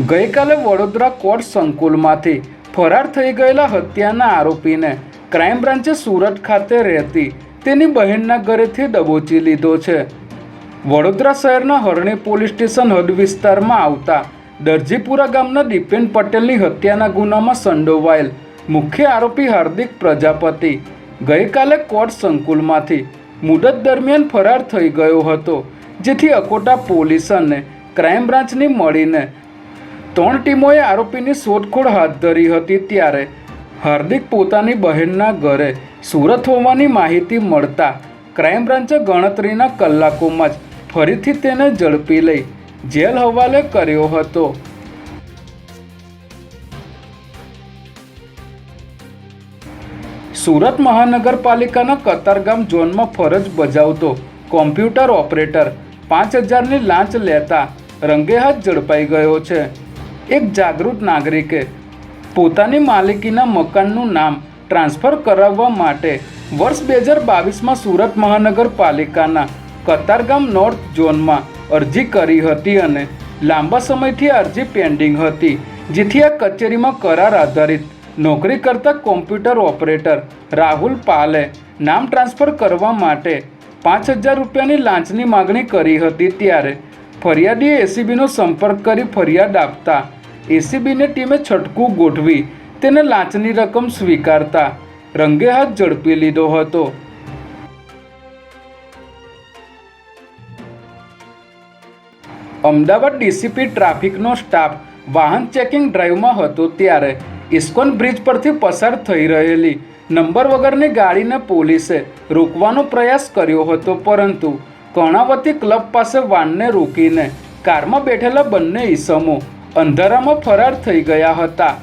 ગઈકાલે વડોદરા કોર્ટ સંકુલમાંથી ફરાર થઈ ગયેલા હત્યાના આરોપીને ક્રાઇમ બ્રાન્ચે સુરત ખાતે રહેતી તેની બહેનના ઘરેથી દબોચી લીધો છે. વડોદરા શહેરના હરણી પોલીસ સ્ટેશન હદ વિસ્તારમાં આવતા દરજીપુરા ગામના દીપેન પટેલની હત્યાના ગુનામાં સંડોવાયેલ મુખ્ય આરોપી હાર્દિક પ્રજાપતિ ગઈકાલે કોર્ટ સંકુલમાંથી મુદત દરમિયાન ફરાર થઈ ગયો હતો, જેથી અકોટા પોલીસ અને ક્રાઇમ બ્રાન્ચની મળીને ત્રણ ટીમોએ આરોપીની શોધખોળ હાથ ધરી હતી ત્યારે હાર્દિક પોતાની બહેનના ઘરે સુરત હોવાની માહિતી મળતા ક્રાઇમ બ્રાન્ચે ગણતરીના કલાકોમાં જ ફરીથી તેને ઝડપી લઈ જેલ હવાલે કર્યો હતો. સુરત મહાનગરપાલિકાના કતારગામ ઝોનમાં ફરજ બજાવતો કોમ્પ્યુટર ઓપરેટર પાંચ હજારની લાંચ લેતા રંગેહાથ ઝડપાઈ ગયો છે. એક જાગૃત નાગરિકે પોતાની માલિકીના મકાનનું નામ ટ્રાન્સફર કરાવવા માટે વર્ષ બે હજાર બાવીસમાં સુરત મહાનગરપાલિકાના કતારગામ નોર્થ ઝોનમાં અરજી કરી હતી અને લાંબા સમયથી અરજી પેન્ડિંગ હતી, જેથી આ કચેરીમાં કરાર આધારિત નોકરી કરતા કોમ્પ્યુટર ઓપરેટર રાહુલ પાલે નામ ટ્રાન્સફર કરવા માટે પાંચ હજાર રૂપિયાની લાંચની માગણી કરી હતી. ત્યારે ફરિયાદીએ એસીબીનો સંપર્ક કરી ફરિયાદ આપતા એસીબીને ટીમે છટકું ગોઠવી તેને લાંચની રકમ સ્વીકારતા રંગે હાથ ઝડપી લીધો હતો. અમદાવાદ ડીસીપી ટ્રાફિકનો સ્ટાફ વાહન ચેકિંગ ડ્રાઈવમાં હતો ત્યારે ઇસ્કોન બ્રિજ પરથી પસાર થઈ રહેલી નંબર વગરની ગાડીને પોલીસે રોકવાનો પ્રયાસ કર્યો હતો, પરંતુ કર્ણાવતી ક્લબ પાસે વાનને રોકીને કારમાં બેઠેલા બંને ઈસમો અંધારામાં ફરાર થઈ ગયા હતા.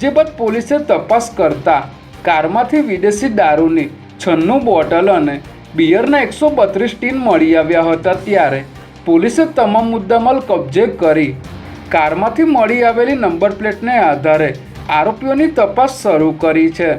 જે બાદ પોલીસે તપાસ કરતા કારમાંથી વિદેશી દારૂની છન્નું બોટલ અને બિયરના એકસો બત્રીસ ટીન મળી આવ્યા હતા ત્યારે પોલીસે તમામ મુદ્દામાલ કબજે કરી કારમાંથી મળી આવેલી નંબર પ્લેટને આધારે આરોપીઓની તપાસ શરૂ કરી છે.